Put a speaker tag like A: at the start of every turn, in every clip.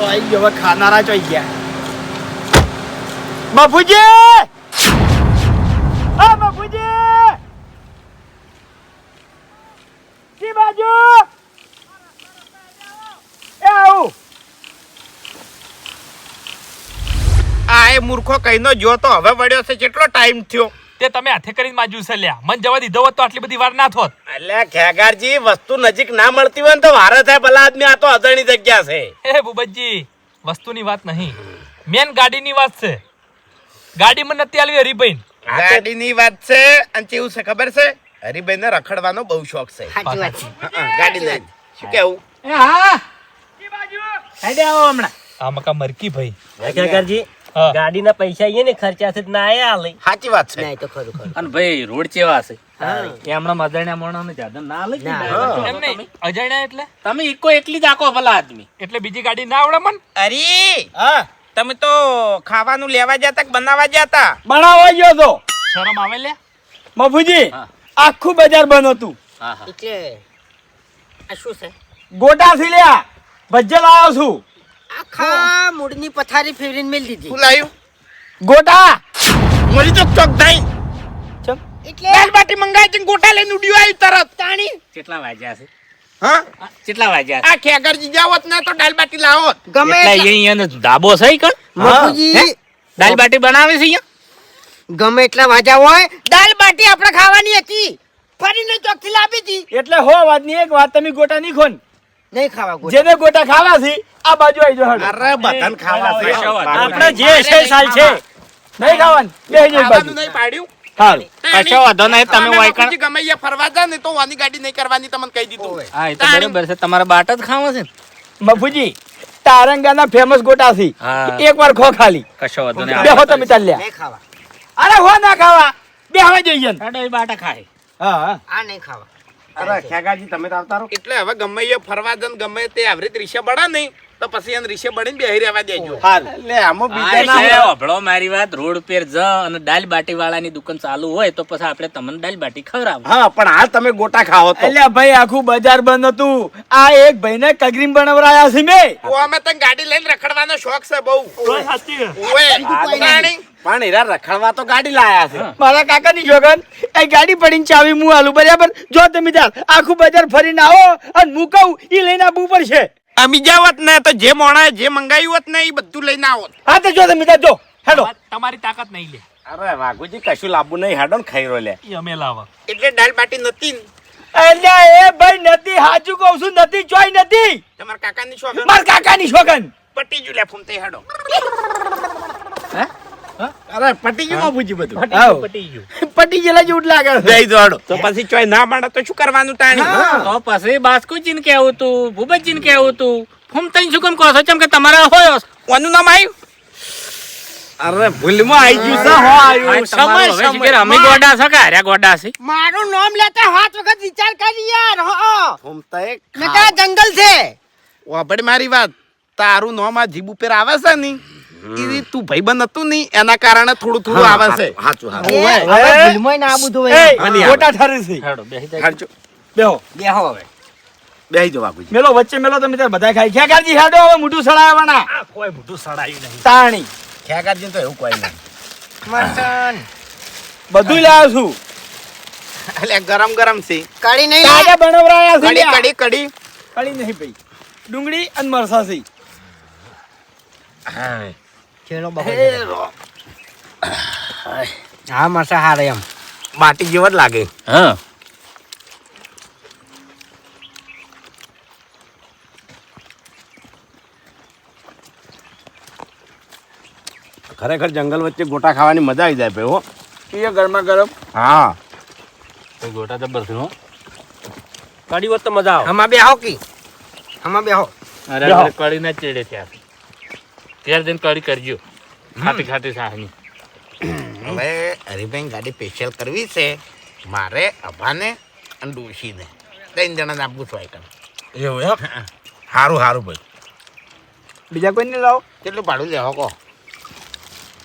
A: તો આવી ગયો હવે ખાનારા ચોઈ ગયા. બાપુજી! આ બાપુજી! કી બાજુ? એ આવું.
B: આ એ મૂર્ખો કહીનો જો તો હવે વળ્યો છે કેટલો ટાઈમ થયો?
C: તે તમે હાથે કરીને માજુ છે લ્યા. મન જવા દીધો હોત તો આટલી બધી વાર ના થોત.
B: એટલે ખેગારજી વસ્તુ નજીક ના મળતી હોય ને તો વારે થાય. ભલા આદમી આ તો અજાણી જગ્યા છે.
C: એ ભૂપતજી વસ્તુની વાત નહીં. મેન ગાડીની વાત છે. ગાડી મને નથી આલવી હરીભાઈ.
B: ગાડીની વાત છે અને કેવું છે ખબર છે? હરીભાઈ ને રખડવાનો બહુ શોખ છે. ગાડી લઈને શું કેવું?
A: એ હા. આવો હમણાં.
C: આ મકા મરકી ભાઈ. હા.
D: ગાડીના પૈસા અહીંયા ને ખર્ચા છે ના આયા લઈ
B: સાચી વાત છે.
E: ના તો ખરું ખરું.
D: અને ભાઈ રોડ ચેવા છે?
E: એમના
D: મદરણ્યા મોણા ને મોણાને ના લઈ
C: એમને. અજાણ્યા એટલે?
D: તમે ઈકો એકલી જ આકો ભલા આદમી.
C: એટલે બીજી ગાડી ના આવડે મન?
B: અરે!
A: હા.
B: તમે તો ખાવાનું લેવા જતા કે બનાવવા જતા?
A: બનાવવા ગયો તો.
C: શરમ આવે લે?
D: મફુજી
A: આખું બજાર બંધ હતું.
E: એટલે આ શું છે?
A: ગોટા થી લ્યા ભજ્જલ આવ્યો છું.
E: આખા મૂળની પથારી ફેરવીને મેલ દીધી.
B: શું લાવ્યું
A: ગોટા!
B: મરી તો ચોક થઈ.
E: એટલે
B: દાલ બાટી મંગાવી છે ગોટા લઈને ઉડ્યું આવ્યું તરત. તાણી.
D: કેટલા વાગ્યા છે?
B: હા?
D: કેટલા વાગ્યા
B: આ ખેગરજી જાવત ના તો દાલ બાટી
E: ગમે
D: એટલા અહીંયા ધાબો છે કણ? બાટી બનાવે છે અહીંયા?
E: ગમે એટલા વાજા હોય દાલ બાટી આપણે ખાવાની હતી. ફરીને ચોકથી લાવી હતી
A: એટલે હો વાતની એક વાત તમે ગોટા નહીં ખોન.
E: નહીં ખાવા ગોટા.
A: જેને ગોટા ખાવા છે આ બાજુ આવી જાઓ
B: અરે બધાને ખાવા છે.
A: આપણે જે છે સાલ છે. નહીં ખાવાનું. બે જઈ બાજુ.
B: નહીં પાડ્યું.
A: હારું.
D: કશો વાંધો નહીં તમે વાયકણ
B: ગમે અહીંયા ફરવા જા ને તો વાની ગાડી નહીં કરવાની તમને કહી દીધું.
D: હા એ તો બરોબર છે. તમારા બાટ જ ખાવા છે ને?
A: મફુજી તારંગાના ફેમસ ગોટા છે. એક વાર ખો ખાલી.
D: કશો વાંધો નહીં.
A: બેહો તમે ચાલ્યા.
E: નહીં ખાવા.
A: અરે હો ના ખાવા. બે જઈએ ને.
D: બાટા ખાય.
A: હા. હા.
E: આ નહીં ખાવા.
B: અરે ખેગાજી તમે તો આવતા રહો. એટલે હવે ગમે એ ફરવા જન ગમે તે આવી રીતે રીશે બળા નહીં તો પછી એને રીશે બળીને બેહી રહેવા દેજો. એટલે આમો બીજા ના
D: આ મારી વાત રોડ ઉપર જ અને દાલ બાટી વાળાની દુકાન ચાલુ હોય તો પછી આપણે તમને દાલ બાટી ખવડાવો.
B: હા પણ હાલ તમે ગોટા ખાઓ તો.
A: એટલે ભાઈ આખું બજાર બંધ હતું. આ એક ભાઈને કગરીમ બનાવરાયા છે મેં.
B: ઓ અમે તને ગાડી લઈને રખડવાનો શોખ છે બહુ. સાચી તાણી. પણ હીરા રખડવા તો ગાડી લાયા છે.
A: મારા કાકાની જોગન એ ગાડી પડીને ચાવી હું આલું બરાબર? જો તમે તાર આખું બજાર ફરીને આવો અને હું કહું એ લઈને આવવું પડશે
B: અમી જાવત ને તો જે મોણા જે મંગાવ્યું હોત ને એ બધું લઈને આવો.
A: હા તો જો તમે તાર જો હેડો.
C: તમારી તાકાત નહીં લે.
B: અરે વાઘુજી કશું લાવવું નહીં હાડો ને ખાઈ લે.
C: ઈ અમે લાવા.
B: એટલે દાલ બાટી નથી ને.
A: એટલે એ ભાઈ નથી હાજુ કહું છું નથી જોઈ નથી.
B: તમારા કાકાની શોગન
A: મારા કાકાની શોગન
B: પટી જુ લે ફૂમતે હાડો. અરે પટી ગયું બાપુજી બધું.
D: પટી ગયું
A: પટી ગયેલા જેવું લાગે.
B: જઈ દો તો પછી ચોય ના મળે તો શું કરવાનું તાણી?
D: તો પછી બાસ્કુચીન કેવું તું ભૂપતજીન કેવું તું ફૂમ તઈ શું કેમ કહો છો? ચમ કે તમારા હોય
B: કોનું નામ આવ્યું અરે ભૂલમાં આવી ગયું છે. હો આવ્યું
D: તમારું હવે અમે ગોડા છે કે હાર્યા ગોડા છે?
E: મારું નામ લેતા હાથ વખત વિચાર કરી યાર હો.
B: એક
E: નકા જંગલ છે.
B: વાપડ મારી વાત. તારું નામ આ જીબુ ઉપર આવે છે ની ઈ તું ભાઈબંધ હતું નહીં એના કારણે થોડું થોડું આવે છે. સાચું
E: હવે ના બધું હોય.
A: એ, ઠરે છે. બેહો
E: બેહો. હવે.
B: બેહી જો બાપુજી.
A: મેલો વચ્ચે મેલો તમે તાર બધા ખાઈ. ખેગારજી હેડો હવે મોઢું સડાવવાના
C: કોઈ મોટું સડાયું નહીં.
A: તાણી.
B: ખેગારજી તો એવું કોઈ નહીં.
E: મરચાં.
A: બધું લાવ્યો છું.
B: એટલે ગરમ ગરમ છે.
E: કઢી નહીં.
A: તાજા બનાવરાયા છે
B: કડી
A: લ્યા.
B: કડી કડી
A: નહીં ભાઈ. ડુંગળી અને મરસા છે
E: ચેલો બહુ હા હારે એમ.
B: માટી જેવો જ લાગે.
D: હા.
B: ખરેખર જંગલ વચ્ચે ગોટા ખાવાની મજા આવી જાય ભાઈ હો.
A: પીએ ગરમા ગરમ.
B: હા.
D: તો ગોટા જબર છે હો. કડી હોત તો મજા આવે.
E: હમા બે આવો કી. હમા
D: બે
A: આવો
D: અરે કડી ના ચેડે ત્યાં ત્યાર જઈને કડી કરજો. ખાટી ખાટી સાહની
B: હવે હરિભાઈ ગાડી સ્પેશિયલ કરવી છે. મારે અભાને અને ડોશીને. ત્રણ જણાને આપવું છું આઈટમ એવું એમ? સારું સારું ભાઈ.
A: બીજા કોઈને લાવો?
B: કેટલું ભાડું લેવા કહો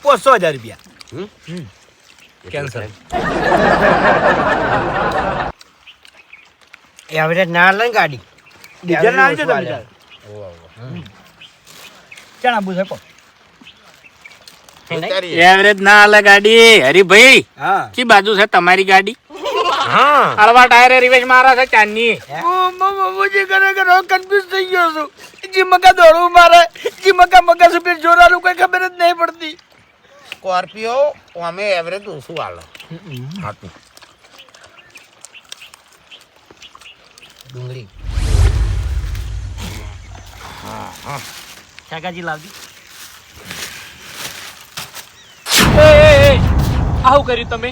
A: પાંચસો હજાર રૂપિયા.
D: કેન્સલ
E: એ હવે ના લઈને ગાડી.
A: ડીઝલ ના આવજો તમે. ચાણ બુ
B: શકો
D: એવરેજ ના હાલે ગાડી. હરીભાઈ
A: હા.
D: કી બાજુ છે તમારી ગાડી?
B: હા.
D: હળવા ટાયરે રિવેશ મારા છે ચાંદની.
A: બાબુજી ખરેખર હવે કન્ફ્યુઝ થઈ ગયો છું. જી મકા મારે. જી મકા મકા સુપીર કઈ ખબર જ નહીં પડતી.
B: સ્કોર્પિયો અમે એવરેજ ઓછું હાલે. ડુંગળી.
A: કાકાજી લાવજી
C: એ, એ, આવું કર્યું તમે?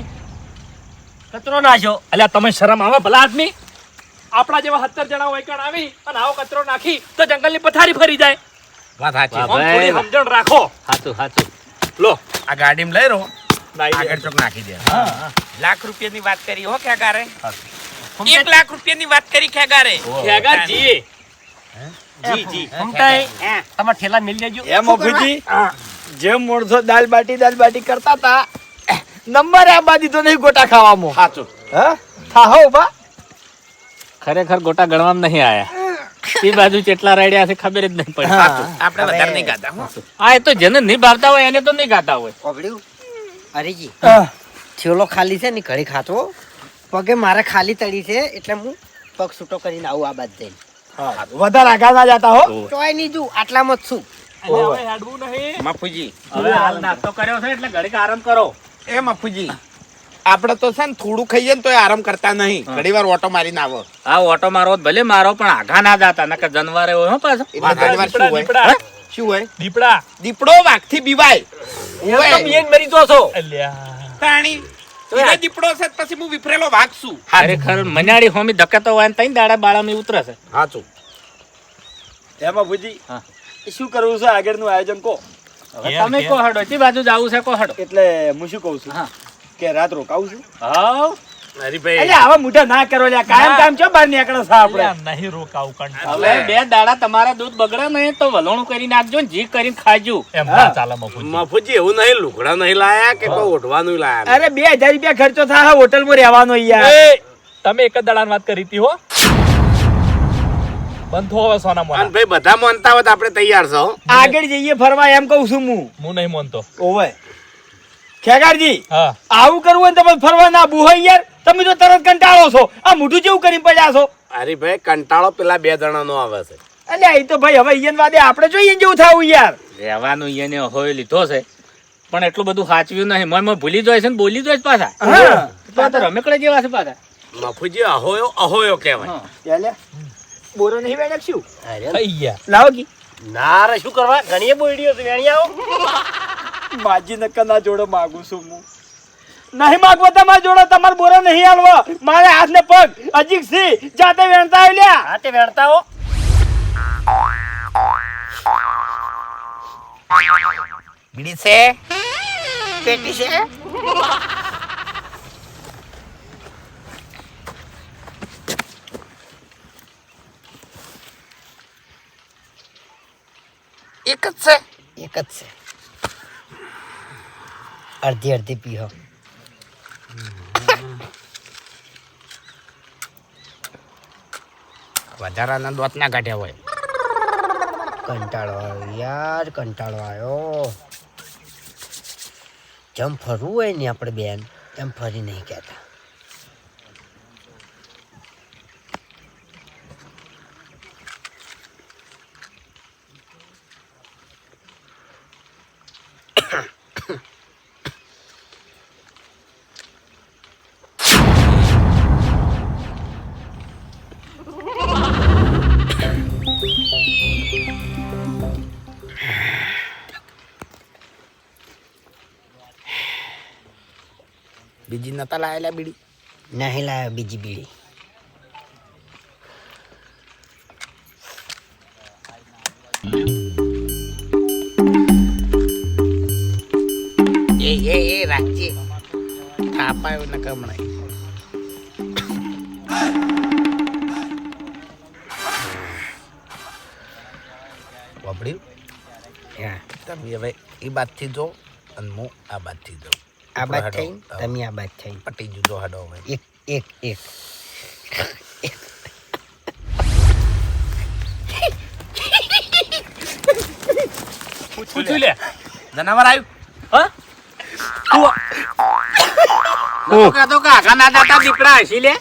A: કચરો નાખ્યો
C: અલ્યા તમે શરમ આવે ભલા આદમી? આપણા જેવા સત્તર જણા હોય કણ આવી અને આવો કચરો નાખી તો જંગલની પથારી ફરી જાય.
B: વાત સાચી.
C: સમજણ રાખો.
D: સાચું સાચું
C: લો.
B: આ ગાડીમાં લઈ રહો. આગળ ચોક નાખી દે.
F: લાખ રૂપિયાની વાત કરી હો ખેગારે. એક લાખ રૂપિયાની વાત કરી ખેગારે.
C: ખેગા જી
F: જી. જી
C: તમારા ઠેલા મિલ લેજો
A: એમ અભુજી જે માણસો દાલ બાટી દાલ બાટી કરતા હતા નંબર આ બાદી તો નહીં ગોટા ખાવામાં.
B: સાચું
A: હા? હા હો બા.
D: ખરેખર ગોટા ગણવામાં નહીં આયા. એ બાજુ કેટલા રાડ્યા છે ખબર જ નહીં પડી.
F: આપણે વધારે નહીં ગાતા હા.
D: એ તો જેને નહીં ભાવતા હોય એને તો નહીં ગાતા હોય.
E: ઓગળ્યું હરીજી થેલો ખાલી છે ને ઘડી ખાતો. પગે મારે ખાલી તળી છે એટલે હું પગ છૂટો કરીને આવું આ બાદ જઈને.
A: વધારે આગળ ના જતા હો.
E: ચોય નહીં જુ આટલામાં જ છું.
C: હવે હેડવું નહીં.
F: મફુજી.
D: હવે હાલ નાસ્તો કર્યો છે એટલે ઘડીક આરામ કરો.
B: એ મફુજી આપણે તો છે ને થોડું ખાઈએ ને તો આરામ કરતા નહીં. ઘણી વાર ઓટો મારીને આવો.
D: આ ઓટો મારો ભલે મારો પણ આઘા ના જાતા નકર જનવારે હોય હો પાછો.
B: એટલે શું હોય? શું હોય?
C: દીપડા.
B: દીપડો વાઘથી બીવાય.
A: મરી તો છો
C: અલ્યા.
F: તાણી. ઈરે દીપડો છે પછી હું વિફરેલો છું
D: ખરેખર મનાડી હોમી ધક્કે તો હોય ને તઈ દાડા બાળામાં ઉતરે છે.
B: સાચું
A: એમાં અભુજી
D: હા.
A: શું કરવું છે આગળનું આયોજન કો
D: તમે
C: ઘેર.
D: કો હડો બાજુ જાવું છે કો હડો.
A: એટલે હું શું કહું છું
D: હા.
A: કે રાત રોકાવું છું.
D: હાવ
A: મોઢા ના કરો લ્યા. કાયમ કાયમ ચો બહાર નીકળે છે આપણે?
C: નહીં રોકાવું કંટાળો.
D: હવે બે દાડા તમારા દૂધ બગડે નહીં તો વલોણું કરી નાખજો ને જી કરીને ખાજો.
C: એમ ના ચાલે મફુજી.
B: મફુજી એવું નહીં લુગડા નહીં લાયા કે કોઈ ઓઢવાનું લાયા
A: અરે બે રૂપિયા ખર્ચો થાય હોટલમાં રહેવાનો યાર.
C: તમે એક જ દાડાની વાત કરી હતી હો. બંધ હવે સોના મોના.
B: ભાઈ બધા માનતા હોય તો આપણે તૈયાર છો.
A: આગળ જઈએ ફરવા એમ કહું છું હું.
C: હું નહીં માનતો.
A: ઓવે. ખેગારજી
C: હા.
A: આવું કરવું હોય તો તમે ફરવા ના બુ હોય યાર. તમે તો તરત કંટાળો છો. આ મોઢું જેવું કરીને પડ્યા છો.
B: ભાઈ કંટાળો પેલા બે જણા નો આવે છે.
A: અલ્યા એ તો ભાઈ હવે ઈયન વાદે આપણે જોઈએ જેવું થવું યાર.
D: રહેવાનું ઈયને હોય લીધો છે. પણ એટલું બધું સાચવ્યું નહીં. મય મોય ભૂલી જાય છે ને બોલી જાય છે પાછા.
A: હા.
D: તો આ રમેકડા જેવા છે પાછા.
B: મફુજી અહોયો અહોયો કહેવાય.
A: ચાલ્યા બોરો નહીં વેણક શું?
C: અરે. ગયા
A: લાવો કી.
E: ના રે શું કરવા? ઘણીએ બોઈડીઓ છે વેણી આવો.
A: માજી નક્કા ના જોડે માગું છું હું. નહીં માગવો તમારી જોડે તમારે બોરો નહીં આલવો મારે હાથ ને પગ. અજીક સિંહ જાતે વેણતા આવ્યા
E: લ્યા. તે વેણતા હો.
B: બીડી છે?
E: પેટી છે?
B: એક જ છે.
E: એક જ છે. અડધી અડધી પીહો.
B: વધારાના દોત ના કાઢ્યા હોય.
E: કંટાળો આવ્યો, યાર કંટાળો આવ્યો. જેમ ફરવું હોય ને આપણે બેન એમ ફરી નહીં કહેતા.
B: નતા લાયેલા બીડી.
E: નહીં લાવ્યો બીજી બીડી.
B: એ એ એ રાખજે. થાપાયો ને કમણાય વાપડ્યું
E: હા.
B: તમે હવે એ બાજથી જો અને હું આ બાજથી જાઉં.
E: આ બાદ. થઈ તમે આ બાદ થઈ
B: પટી જુદો હાડો હવે
E: એક એક એક.
C: પૂછ્યું લે.
B: જનાવર આવ્યું
C: હા?
D: લોકો કહેતો કે આઘા ના દાતા દીપડા હસી લે?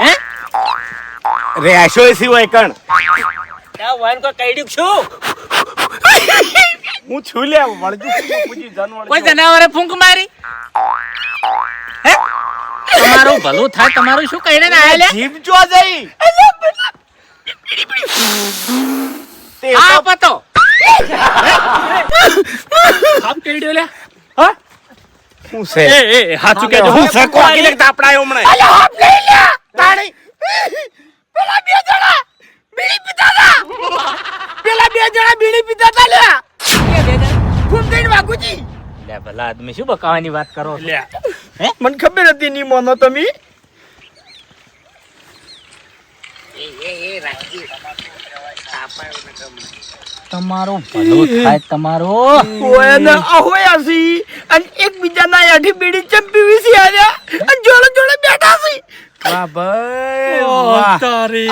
D: હે?
G: રે આશો એ સિવાય કણ?
D: ત્યાં કઈડ્યું છું
G: હું છું લે વળજુ પૂજી બાપુજી,
D: કોઈ જનાવરે ફૂંક મારી? હે? તમારું ભલું થાય તમારું શું કહીને ના આલે
G: જીભ જો જઈ. તે
D: આ પતો.
C: આપ કેડ્યો લે.
G: હા? શું છે?
C: એ એ હાચું કેજો
G: હું સકો આખી લેક તાપડા આવ્યો હમણાં. તાણી. પેલા બે જણા. બીડી પીતા હતા પેલા બે જણા બીડી પીતા હતા લ્યા. ફૂમ દઈને વાગુજી?
D: લે ભલા આદમી શું બકાવાની વાત કરો છો?
C: લે.
G: મને ખબર હતી ની મોનો તમે.
D: તમારો ભલો થાય તમારો.
G: ઓય ને અહોયા સી. અને એકબીજાના યાઠી બીડી ચંપી વિસી આવ્યા અને જોડે જોડે બેઠા સી. વાહ ભાઈ વાહ.
C: તારી.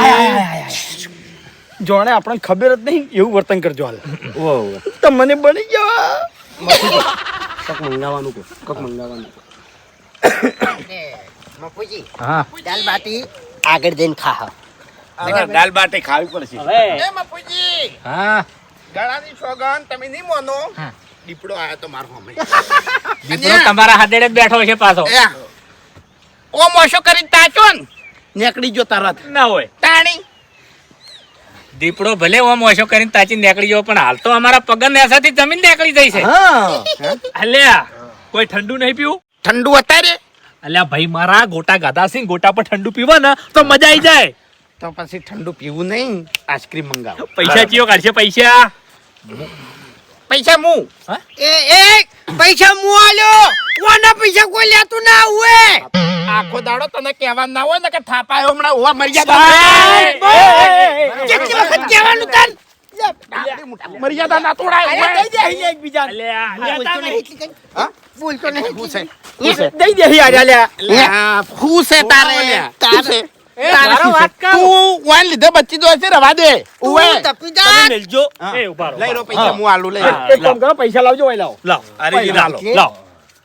G: જોણે આપણને ખબર જ નહીં એવું વર્તન કરજો હાલ. તમને બની ગયા. કક મંગાવાનું કો કક મંગાવાનું
E: મફુજી
D: હા.
E: દાલ બાટી આગળ જઈને ખા
G: દાલ બાટી ખાવી પડશે.
D: હવે.
B: એ મપુજી
D: હા.
B: ગળાની સોગન તમે નહીં મોનો. દીપડો આવ્યો તો મારો હમે
D: દીપડો તમારા હાડેડે જ બેઠો છે પાછો.
B: ઓ મોશો કરી તાચો ને. નીકળી જો તરત
C: ના હોય.
B: તાણી.
D: દીપડો ભલે ઓમ ઓછો કરીને તાચી નીકળી જવો પણ હાલ તો અમારા પગન નેસાથી જમીન નીકળી જઈ છે.
C: અલ્યા કોઈ ઠંડુ નહીં પીવું?
B: ઠંડુ અત્યારે?
C: અલ્યા ભાઈ મારા ગોટા ગાધા સિંહ ગોટા પર ઠંડુ પીવા ને તો મજા આવી જાય.
B: તો પછી ઠંડુ પીવું નહીં આઈસ્ક્રીમ મંગાવો.
C: પૈસા ચિયો કાઢશે પૈસા?
B: પૈસા મુ.
E: એ એ પૈસા મુ આલ્યો. કોના પૈસા કોઈ લેતું ના હોય
B: આખો દાડો તને કહેવા ના હોય ને કે થાપાયો હમણાં હોવા મર્યાદા
E: કેટલી વખત કહેવાનું તન?
B: મર્યાદા ના તોડાય
G: એકબીજા
C: અલ્યા
E: બોલતો નહીં.
B: હા?
E: બોલતો નહીં.
B: હું છે?
G: દઈ દે યાર
B: તારે?
E: તારે.
B: તારે વાત કર? તું વાન લીધે બચ્ચી દો છે રવા દે. ઉવે.
E: તપી જા
C: મેલજો એ ઊભા
B: લઈ લો પૈસા હું. આલુ લઈ
G: એક કામ કરો પૈસા લાવજો ઓય લાવો.
C: રહો. લાવો
G: અરે
C: લાવો. લાવો.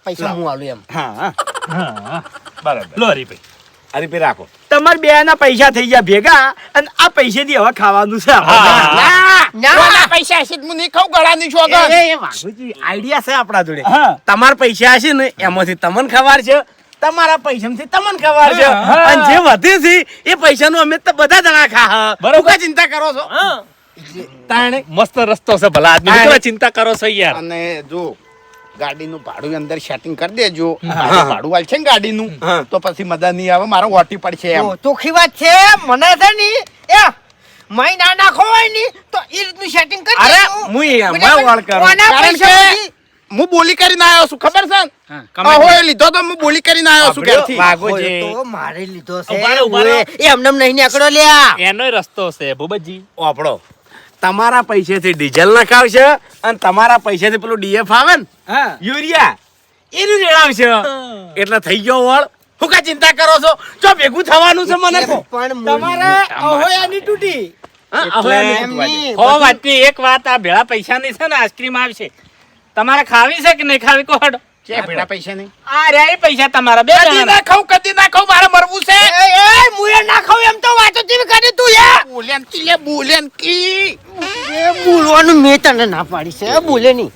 E: પૈસા હું આલું એમ.
G: હા હા.
C: હા બરાબર. લો હરીભાઈ
G: અરે પે રાખો. તમારે બે ના પૈસા થઈ ગયા ભેગા અને આ પૈસેથી હવે ખાવાનું છે
B: ના,
E: ના.
B: પૈસા હશે હું નહીં ખાઉં ગળાની સોગન
G: આઈડિયા છે આપણા જોડે. તમારા પૈસા હશે ને એમાંથી તમને ખબર છે તમારા પૈસાથી તમને ખબર છે. અને જે વધે છે એ પૈસાનો અમે તો બધા જણા ખા
C: બરોબર.
G: ચિંતા કરો છો. તાણે
C: મસ્ત રસ્તો છે ભલા. આદમી તમે ચિંતા કરો છો યાર?
B: અને જો ગાડીનું ભાડું અંદર સેટિંગ કરી દેજો. ભાડું ભાડું છે ને ગાડીનું. તો પછી મજા નહીં આવે મારો ઓટી પડશે એમ.
E: તો ચોખ્ખી વાત છે. મને છે ને એ મય ના નાખો હોયની તો એ રીતનું સેટિંગ કરી
G: અરે. હું એમાં વાળ કરું.
B: કારણ કે? હું બોલી કરીને આવ્યો છું ખબર છે? હોય લીધો તો હું બોલી કરીને આવ્યો છું ઘેરથી.
E: હોય તો મારે લીધો છે એ એમને એમ નહીં નીકળો લ્યા.
C: એનો રસ્તો છે ભૂપતજી.
G: આપણો. તમારા પૈસેથી ડીઝલ નખાવશે અને તમારા પૈસેથી પેલું ડીએફ આવે ને યુરિયા એનું રેડાવશે એટલે થઈ ગયો વળ. હું કા ચિંતા કરો છો? જો ભેગું થવાનું છે મને
E: પણ હું-
G: તમારા ahoયાની તૂટી. હા,
D: હો એક વાત આ ભેળા પૈસાની છે ને આઈસ્ક્રીમ આવશે. તમારે ખાવી છે કે નહીં ખાવી કોડ હડો.
B: કે ભેડા પૈસા નહીં?
D: આ રે પૈસા તમારા. બે
B: કદી ના ખાઉં કદી ના ખાઉં મારે મરવું છે.
E: એ એ મુએ ના ખાવ એમ તો વાતો જેવી કરી તું યાર
B: બોલ્યાન કી લે બોલ્યાન કી.
E: એ બોલવાનું મેં તને ના પાડી છે બોલે નહીં.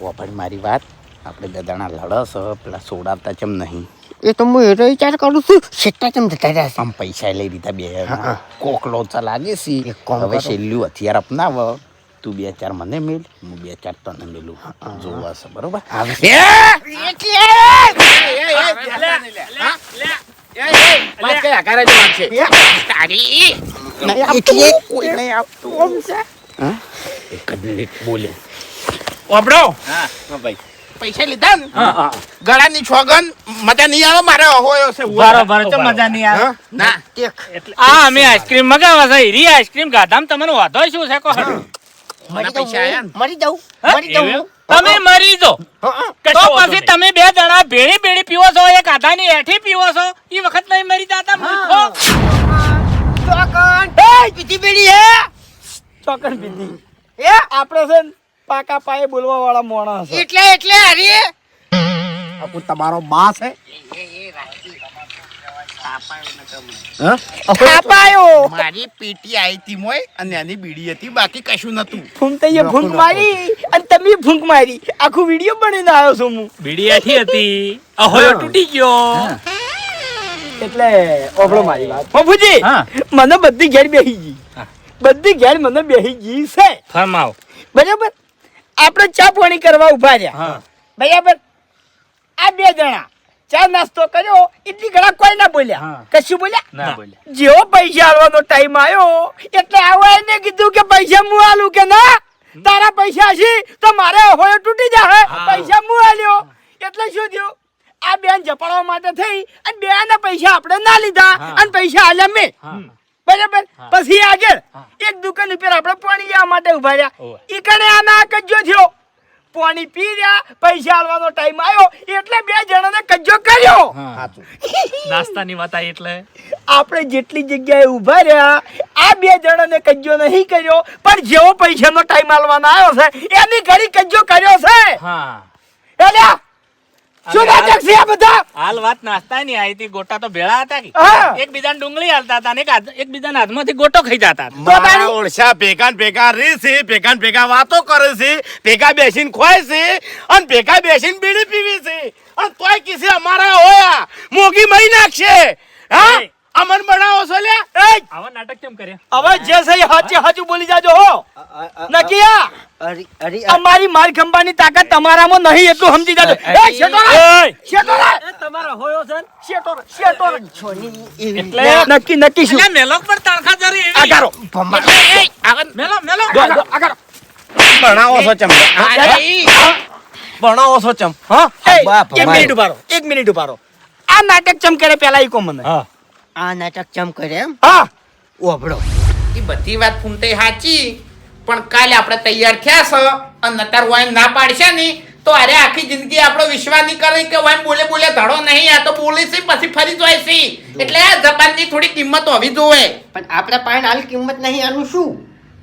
B: ઓ પણ મારી વાત. આપણે બે દાણા લડસ પેલા સોડાતા ચમ નહીં.
E: એ તો હું એનો વિચાર કરું છું સેટા ચમ જતા રહ્યા
B: આમ પૈસા લઈ લીધા બે કોકલો લાગે છે.
E: એક
B: હવે. છેલ્લું હથિયાર અપનાવ. તું બે ચાર મને મેલ હું બે ચાર તને મેલું. જોવા છે બરોબર? પૈસા લીધા ને? ગળાની છોગન મજા નહીં આવે? મારે અહોયો છે.
D: બરોબર તો મજા નહીં આવે.
B: ના
D: આ અમે આઈસ્ક્રીમ મગાવા છે. હીરી આઈસ્ક્રીમ ગાધામ તમને વાંધો શું છે? કહો.
E: મરી
D: હા?
E: મરી
D: તમે મરી જો તો પછી તમે બે જણા ભેળી ભેળી પીવો છો એક આધાની હેઠી પીવો છો. એ વખત નહીં મરી જાતા મૂર્ખો.
E: ચોકન. એ પીધી બેડી હે?
G: ચોકન પીધી.
E: એ
G: આપણે છે ને
A: પાકા પાયે બોલવા વાળા મોણા છે.
E: એટલે એટલે હરી.
G: આ તમારો બા છે.
A: થાપાયો.
H: મારી પીટી આવી હતી મોય અને એની બીડી હતી બાકી કશું નતું.
A: ફૂંકતાઈએ ફૂંક મારી અને તમે ફૂંક મારી. આખું વીડિયો બનાવીને આવ્યો છું હું.
D: બીડી આઠી હતી. ahoયો તૂટી ગયો.
A: એટલે ઓબળો મારી વાત. બાપુજી મને બધી ઘેર બેહી ગઈ. બધી ઘેર મને બેહી ગઈ છે.
D: ફરમાવ.
A: બરાબર? આપણે ચા પાણી કરવા ઊભા રહ્યા.
D: હા.
A: બરાબર? આ બે જણા. ચા નાસ્તો કર્યો એટલી ઘણા કોઈ ના બોલ્યા. કશું બોલ્યા?
D: ના બોલ્યા.
A: જેવો પૈસા આલવાનો ટાઈમ આવ્યો એટલે આવા એને કીધું કે પૈસા હું આલું કે ના? તારા પૈસા છે તો મારે હોય તૂટી જાય પૈસા હું આલ્યો. એટલે શું થયું? આ બેન જપાડવા માટે થઈ અને બે ના પૈસા આપણે ના લીધા અને પૈસા આલ્યા મેં. બરાબર? પછી આગળ એક દુકાન ઉપર આપણે પાણી લેવા માટે ઊભા રહ્યા. કણે આના કજ્જો થયો. પાણી પી રહ્યા પૈસા આલવાનો ટાઈમ આવ્યો એટલે બે જણાને કજ્જો કર્યો.
D: નાસ્તાની વાત આવી એટલે.
A: આપણે જેટલી જગ્યાએ ઊભા રહ્યા આ બે જણાને કજ્જો નહીં કર્યો પણ જેવો પૈસાનો ટાઈમ આલવાનો આવ્યો છે એની ઘડી કજ્જો કર્યો છે.
D: હા.
A: એલ્યા શું નાટક છે આ બધા?
D: હાલ વાત નાસ્તા ની આવી હતી ગોટા તો ભેળા હતા કે.
A: હા.
D: ડુંગળી હાલતા હતા ને એક હાથ- હાથમાંથી ગોટો ખાઈ જતા હતા.
G: ઓળશા ભેગા ભેગા રે છે ભેગા ભેગા વાતો કરે છે ભેગા બેસીને ખોય છે અને ભેગા બેસીને બીડી પીવી છે. અને તોય કિસે અમારા હોયા મોગી મહી નાખશે. હા. અમન બનાવો છો લે એય!
D: આવા નાટક કેમ કરે
A: હવે જે સહી હાચે હાચું બોલી જાજો હો. નકિયા
E: અરે અરી
A: અમારી માર ખંભાની તાકાત તમારામાં નહીં એટલું સમજી જાજો. એ શેટો રે
D: એય!
A: તમારો હોયો છે ને? શેટો રે શેટો રે
E: છોની
D: એટલે
A: નક્કી નક્કી શું?
D: એટલે મેલોક પર તણખા જરી એવી.
A: આગારો.
D: મેલો મેલો.
A: આગારો.
G: બનાવો છો ચમ. ભણાવો છો ચમ. હા.
A: એક મિનિટ ઉભારો એક મિનિટ ઉભારો આ નાટક ચમ કરે પેલા ઈ કો મને.
D: હા.
E: આ નાટક ચમ કરે એમ?
A: હા!
E: ઓભળો
B: એ બધી વાત ફૂંટે સાચી પણ કાલે આપણે તૈયાર થયા છે અને નતર વાઈન ના પાડશે ની તો અરે આખી જિંદગી આપણો વિશ્વાસ નહીં કરે કે વાઈન બોલે બોલે ધડો નહીં આ તો બોલે છે પછી ફરી જાય છે. એટલે આ જબાનની થોડી કિંમત હોવી જોઈએ.
E: પણ આપણે પાસે હાલ કિંમત નહીં આનું શું?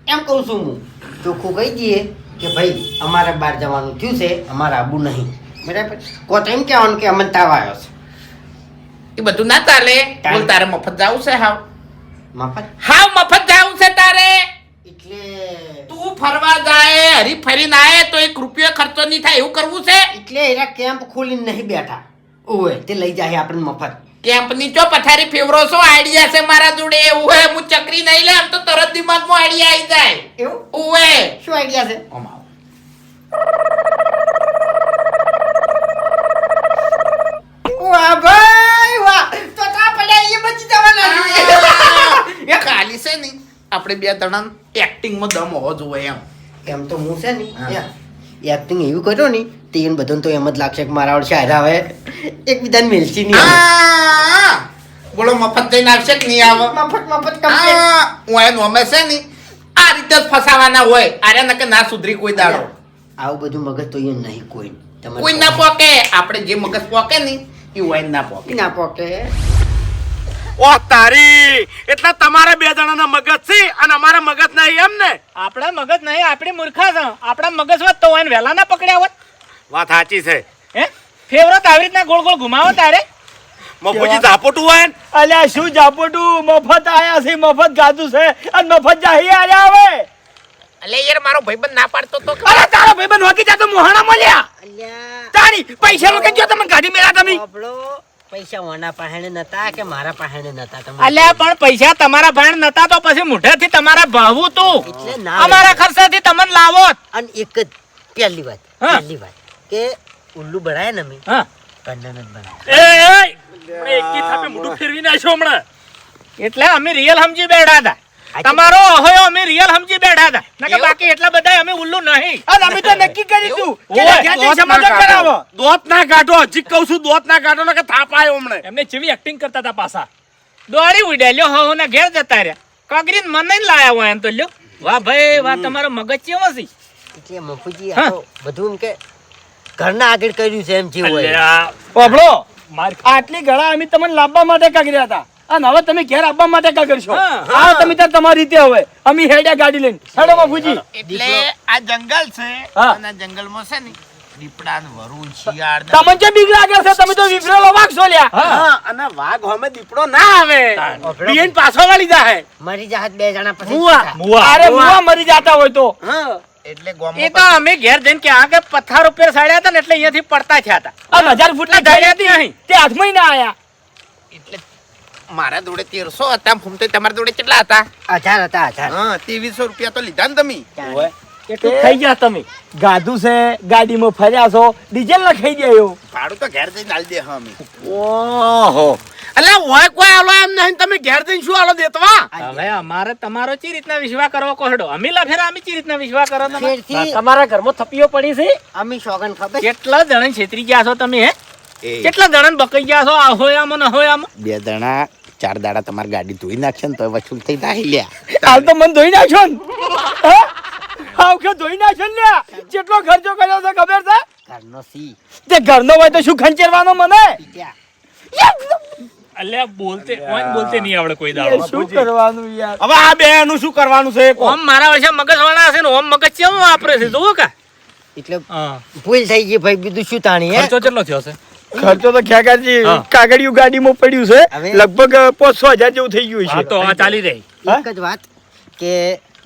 E: એમ કહું છું હું. ચોખ્ખું કહી દઈએ કે ભાઈ અમારે બહાર જવાનું થયું છે અમારે આબુ નહીં. બરાબર? કો તો એમ કહેવાનું કે અમને તાવ આવ્યો છે.
B: એ બધું ના ચાલે. બોલ તારે મફત જાવું છે હાવ.
E: મફત?
B: હાવ મફત જાવું છે તારે.
E: એટલે
B: તું ફરવા જાય હરી ફરીને આવે તો એક રૂપિયો ખર્ચો નહીં થાય એવું કરવું છે?
E: એટલે એના કેમ્પ ખોલીને નહીં બેઠા. ઓય તે લઈ જાય આપણને મફત.
B: કેમ્પની ચો પથારી ફેવરો છો આઈડિયા છે મારા જોડે. એવું હે હું ચકરી નહીં લે આમ તો તરત દિમાગમાં આઈડિયા આવી જાય.
E: એવું?
B: ઉવે
E: શું આઈડિયા છે?
B: અમાવ.
E: પડ્યા એ
B: એ ખાલી છે ને આપણે બે જણા એક્ટિંગમાં દમ હોવો જોઈએ એમ.
E: એમ તો હું છે ને એક્ટિંગ એવું કર્યો ને તે એને બધાને તો એમ જ લાગશે કે મારા વડે શાયરા હવે. એકબીજાને મેલસી નહીં
B: આ, બોલો મફત જઈને આવશે કે નહીં આવે?
E: મફત મફત કમ
B: હું એનું નોમે છે ને આ રીતે જ ફસાવાના હોય. આરે કે ના સુધરી કોઈ દાડો.
E: આવું બધું મગજ તો અહીંયા નહીં કોઈ.
B: કોઈ ના પોકે. આપણે જે મગજ પોકે ને એ હોય ના પોકે.
E: ના પોકે.
G: ઓ તારી! એટલે તમારા બે જણાના મગજ છે અને અમારા મગજ નહીં એમ ને?
D: આપણા મગજ નહીં આપણી મૂર્ખા છે આપણા મગજ વાત તો એને વહેલા ના પકડ્યા હોત.
G: વાત સાચી છે.
D: હે? ફેવરત આવી રીતના ગોળ ગોળ ઘુમાવો તારે.
G: મફુજી ઝાપોટું હોય
A: અલ્યા શું જાપોટું મફત આયા છે મફત ગાધું છે. અને મફત જાહી આયા હવે.
B: અલે યાર મારો ભાઈબંધ ના પાડતો તો
A: અરે તારો ભાઈબંધ વાગી જાતો મોહાણા મળ્યા.
E: અલ્યા.
A: તારી પૈસા લો કે જો તમે ગાડી મેળા તમે.
E: પૈસા ઓના પાહેણે નતા કે મારા પાહેણે નતા તમે
D: અલ્યા પણ પૈસા તમારા ભાણ નતા તો પછી મોઢેથી તમારા ભાવું તું.
E: એટલે ના
D: અમારા ખર્ચાથી તમને લાવો
E: અને એક જ પહેલી વાત પહેલી વાત કે ઉલ્લુ બનાય ને અમે
D: હા.
E: કંડન જ બનાય
D: એ એકી થાપે મોઢું ફેરવી નાખ્યો હમણાં. એટલે અમે રિયલ સમજી બેઠા હતા. તમારો અહોયો અમે રિયલ સમજી બેઠા હતા. નકર બાકી એટલા બધા અમે ઉલ્લુ નહીં.
A: અને અમે તો નક્કી કરી તું કે
G: જ્યાં
A: સમાધાન કરાવો.
G: દોત ના કાઢો હજી કહું છું દોત ના કાઢો ને કે થાપ આવ્યો હમણે
D: એમને જેવી એક્ટિંગ કરતા હતા પાછા. દોડી ઉડ્યા લ્યો હો ના ઘેર જતા રહ્યા. કાગરીન મને લાયા હોય એમ તો લ્યો. વાહ ભાઈ વાહ તમારો મગજ કેવો છે
E: એટલે મફુજી આ બધું એમ કે ઘરના આગળ કર્યું છે એમ જીવો
A: ઓભળો આટલી ઘણા અમે તમને લાવવા માટે કાગર્યા હતા. અને હવે તમે ઘેર આવવા માટે કા કરશો?
C: હા,
A: તમે ત્યાં તમારી રીતે હવે. અમે હેડ્યા ગાડી લઈને. હેડો બાપુજી.
B: એટલે આ જંગલ છે. અને આ જંગલમાં છે ને દીપડા ને શિયાળ
A: તમને જે બીક લાગે છે તમે તો વિફરેલો વાગશો લ્યા.
G: હા. અને વાઘ હમે દીપડો ના આવે. બીએન પાછો વળી જાય
E: મરી જાહત બે જણા પછી
G: મુવા.
E: શું થાય?
C: મુવા.
A: અરે મુવા. મરી જાતા હોય તો.
G: હા.
B: એટલે
D: એ તો અમે ઘેર જઈને કે આ કે પથ્થર ઉપર સાડ્યા હતા ને એટલે અહીંયાથી પડતા થયા હતા.
A: હજાર ફૂટની
D: ધૈર્યથી
A: હતી તે હાથમાં ના આયા.
B: એટલે મારા જોડે તેરસો હતા ફૂમતે તમારા જોડે કેટલા હતા?
E: હજાર હતા હજાર.
B: હા ત્રેવીસો રૂપિયા તો લીધા ને તમે.
A: એટલું ખાઈ ગયા તમે? ગાધું છે ગાડીમાં ફર્યા છો ડીઝલ ના ખાઈ ગયા
B: ભાડું તો ઘેર જઈને આલી દે હા અમે.
G: ઓહો. એટલે હોય કોઈ આલો એમ નહીં તમે ઘેર જઈને શું આલો દેતવા?
D: હવે અમારે તમારો ચી રીતના વિશ્વાસ કરવો કોહડો? અમે લાફેરા અમે ચી રીતના વિશ્વાસ કરો તમે
A: તમારા ઘરમાં થપીઓ પડી છે?
E: અમે શોગન ખબર?
D: કેટલા જણ છેતરી ગયા છો તમે હે? કેટલા જણ બકાઈ ગયા છો? આ હોય આમ ને હોય આમ
B: બે દણા ચાર દાડા તમારી ગાડી ધોઈ નાખશે ને તો વસૂલ થઈ નાખી લ્યા.
A: હાલ તો મન ધોઈ નાખ્યો ને. હા? આ ધોઈ નાખશો ને લ્યા. જેટલો ખર્ચો કર્યો છે ખબર છે?
E: ઘરનો સી.
A: તે ઘરનો હોય તો શું ખંચેરવાનો મને?
D: અલ્યા બોલતે ઓન બોલતે નહીં આવડે કોઈ દાડો.
A: શું કરવાનું યાર?
G: હવે આ બે નું શું કરવાનું છે.
D: ઓમ મારા વર્ષે મગજ વાળા છે ને ઓમ મગજ કેમ વાપરે છે જોવો કા.
E: એટલે ભૂલ થઈ ગઈ ભાઈ બીજું શું તાણી હે?
D: ખર્ચો કેટલો થયો છે?
A: ખર્ચો તો
D: હા.
A: કાગળિયું ગાડીમાં પડ્યું છે. લગભગ પાંચસો હજાર જેવું થઈ ગયું છે.
D: તો આ ચાલી રહી.
E: એક જ વાત કે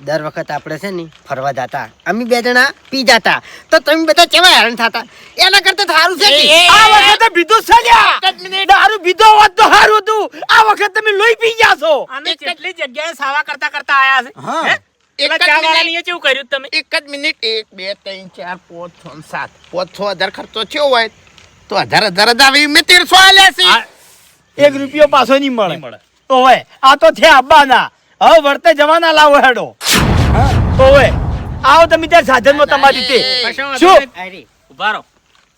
E: દર વખત આપણે છે ને ફરવા જતા. અમે બે જણા પી જતા. તો તમે બધા કેવા હેરાન થતા? એના કરતા સારું છે કે?
A: આ વખતે બીધું છે દારૂ પીધો હોત તો સારું હતું. આ વખત તમે લોહી પી ગયા છો.
D: અને કેટલી જગ્યાએ સાવા કરતા કરતા આયા છે.
B: એક જ મિનિટ.
D: કર્યું તમે?
B: એક જ મિનિટ. એક બે ત્રણ ચાર પાંચ છ સાત. પાંચ છ હજાર ખર્ચો થયો હોય. તો હજાર હજાર જ આવે મેં તેરસો આલ્યા છે.
A: એક રૂપિયો પાછો નહીં મળે.
D: મળે.
A: ઓવે આ તો છે આબ્બાના હવે વર્તે જવાના લાવો હેડો. ઓવે આવો તમે ત્યાં સાધનમાં તમારી રીતે. શું?
D: નહીં. ઊભા રહો.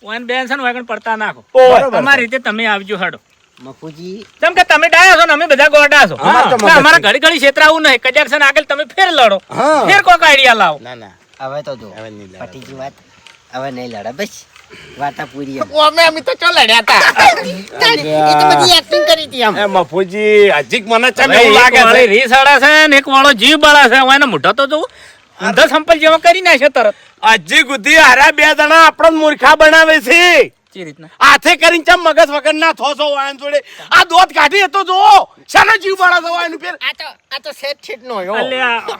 D: ઓન બેન છે ને વાગણ પડતા નાખો.
A: ઓવે.
D: તમારી રીતે તમે આવજો હેડો.
E: મફુજી.
D: જેમ કે તમે ડાયા છો ને અમે બધા ગોડા છો.
G: અમારે તો
D: ઘડી ઘડી છેતરાવું નહીં. કદાચ છે આગળ તમે ફેર લડો. ફેર કોક આઈડિયા લાવો.
B: ના ના
E: હવે તો જો
B: હવે નહીં લડે.
E: પટીજી વાત. હવે નહીં લડે બસ. વાતા પૂરી
B: અમે અમે તો ચો લડ્યા હતા
E: એ તો બધી એક્ટિંગ કરી હતી આમ.
G: એ મફુજી હજીક મને ચમ એવું લાગે છે.
D: રીસ અડા છે ને એક વાળો જીવ બળા છે. હું એનો મોઢો તો જોઉં. ઊંધો સંપલ જેવો કરી નાખે તરત.
G: હજી ગુધી હારા બે જણા આપણને મૂર્ખા બનાવે છે. હાથે કરીને ચમ મગજ વગર ના થોસો વાયન જોડે. આ દોત કાઢી હતો જો શાનો જીવ બળા જવા એનું પેર
E: આ તો આ તો સેટ છેટ નો
D: અલ્યા.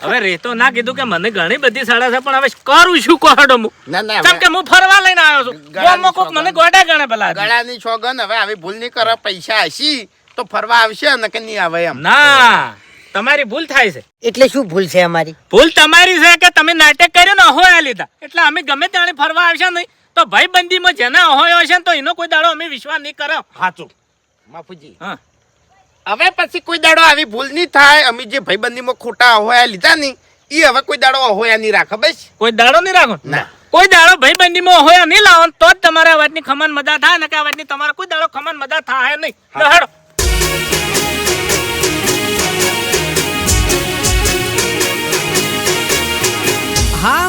D: હવે રેતો ના કીધું કે મને ઘણી બધી સાડા છે પણ હવે કરું શું કોહડો હું?
B: ના ના
D: કેમ કે હું ફરવા લઈને આવ્યો છું. ગામમાં કોક મને ગોડા ગણે પેલા
B: ગળાની છોગન હવે આવી ભૂલ નહીં કરે પૈસા હશી તો ફરવા આવશે ને કે નહીં આવે એમ.
D: ના તમારી ભૂલ થાય છે.
E: એટલે શું ભૂલ છે અમારી?
D: ભૂલ તમારી છે કે તમે નાટક કર્યું ને અહોયા લીધા. એટલે અમે ગમે ત્યાં ફરવા આવશે નહીં તો ભાઈબંધીમાં જેના અહોયો હશે ને તો એનો કોઈ દાડો અમે વિશ્વાસ નહીં કરો
G: સાચું
B: માફુજી
D: હા.
B: હવે પછી કોઈ દાડો આવી ભૂલ નહીં થાય. અમે જે ભાઈબંધીમાં ખોટા અહોયા લીધા નહીં એ હવે કોઈ દાડો અહોયા નહીં રાખે બસ.
D: કોઈ દાડો નહીં રાખો?
B: ના.
D: કોઈ દાડો ભાઈબંધીમાં અહોયા નહીં લાવો તો જ તમારે આ વાતની ખમન મજા થાય ને કે આ વાતની તમારા કોઈ દાડો ખમન મજા થાય નહીં. હા.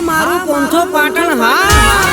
D: મારું પોંથો પાટણ હા.